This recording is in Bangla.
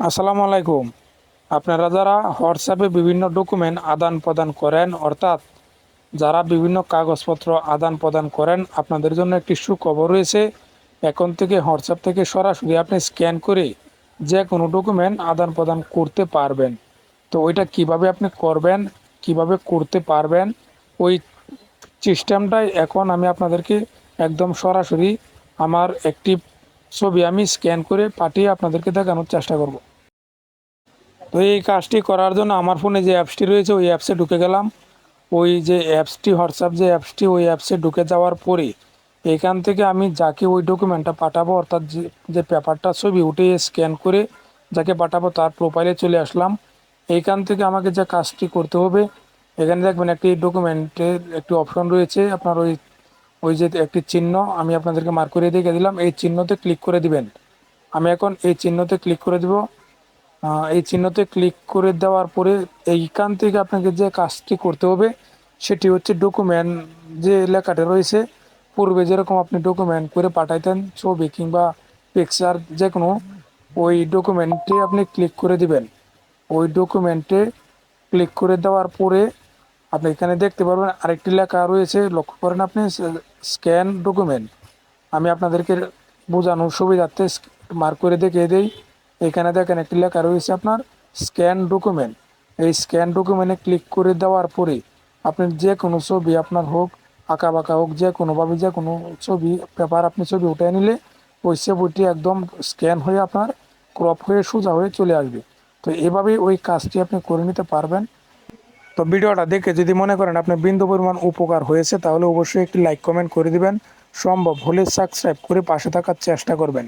আসসালামু আলাইকুম। আপনারা যারা হোয়াটসঅ্যাপে বিভিন্ন ডকুমেন্ট আদান প্রদান করেন, অর্থাৎ যারা বিভিন্ন কাগজপত্র আদান প্রদান করেন, আপনাদের জন্য একটি সুখবর রয়েছে। এখন থেকে হোয়াটসঅ্যাপ থেকে সরাসরি আপনি স্ক্যান করে যে কোনো ডকুমেন্ট আদান প্রদান করতে পারবেন। তো ওইটা কীভাবে আপনি করবেন, কীভাবে করতে পারবেন, ওই সিস্টেমটাই এখন আমি আপনাদেরকে একদম সরাসরি আমার একটি ছবি আমি স্ক্যান করে পাঠিয়ে আপনাদেরকে দেখানোর চেষ্টা করব। তো এই কাজটি করার জন্য আমার ফোনে যে অ্যাপসটি রয়েছে, ওই অ্যাপসে ঢুকে গেলাম। ওই যে অ্যাপসটি, হোয়াটসঅ্যাপ যে অ্যাপসটি, ওই অ্যাপসে ঢুকে যাওয়ার পরে এখান থেকে আমি যাকে ওই ডকুমেন্টটা পাঠাবো, অর্থাৎ যে যে পেপারটা, ছবি উঠে স্ক্যান করে যাকে পাঠাবো, তার প্রোফাইলে চলে আসলাম। এইখান থেকে আমাকে যে কাজটি করতে হবে, এখানে দেখবেন একটি ডকুমেন্টের একটি অপশন রয়েছে, আপনার ওই ওই যে একটি চিহ্ন, আমি আপনাদেরকে মার্ক করে দেখে দিলাম, এই চিহ্নতে ক্লিক করে দিবেন। আমি এখন এই চিহ্নতে ক্লিক করে দিব। এই চিহ্নতে ক্লিক করে দেওয়ার পরে এইখান থেকে আপনাকে যে কাজটি করতে হবে, সেটি হচ্ছে ডকুমেন্ট যে লেখাটা রয়েছে, পূর্বে যেরকম আপনি ডকুমেন্ট করে পাঠাইতেন ছবি কিংবা পিকচার যে কোনো ওই ডকুমেন্টে আপনি ক্লিক করে দিবেন। ওই ডকুমেন্টে ক্লিক করে দেওয়ার পরে আপনি এখানে দেখতে পারবেন আরেকটি লেখা রয়েছে, লক্ষ্য করেন আপনি স্ক্যান ডকুমেন্ট আমি আপনাদেরকে বোঝানোর সুবিধার্থে মার্ক করে দেখিয়ে দিই। এখানে দেখেন একটি লেখা রয়েছে আপনার স্ক্যান ডকুমেন্ট এই স্ক্যান ডকুমেন্টে ক্লিক করে দেওয়ার পরে আপনি যে কোনো ছবি আপনার হোক আঁকা বাঁকা হোক যে কোনোভাবে যে কোনো ছবি, পেপার আপনি ছবি উঠে নিলে ওই ছবিটি একদম স্ক্যান হয়ে আপনার ক্রপ হয়ে সোজা হয়ে চলে আসবে। তো এভাবেই ওই কাজটি আপনি করে নিতে পারবেন। তো ভিডিওটা দেখে যদি মনে করেন আপনার বিন্দু পরিমাণ উপকার হয়েছে, তাহলে অবশ্যই একটি লাইক কমেন্ট করে দিবেন। সম্ভব হলে সাবস্ক্রাইব করে পাশে থাকার চেষ্টা করবেন।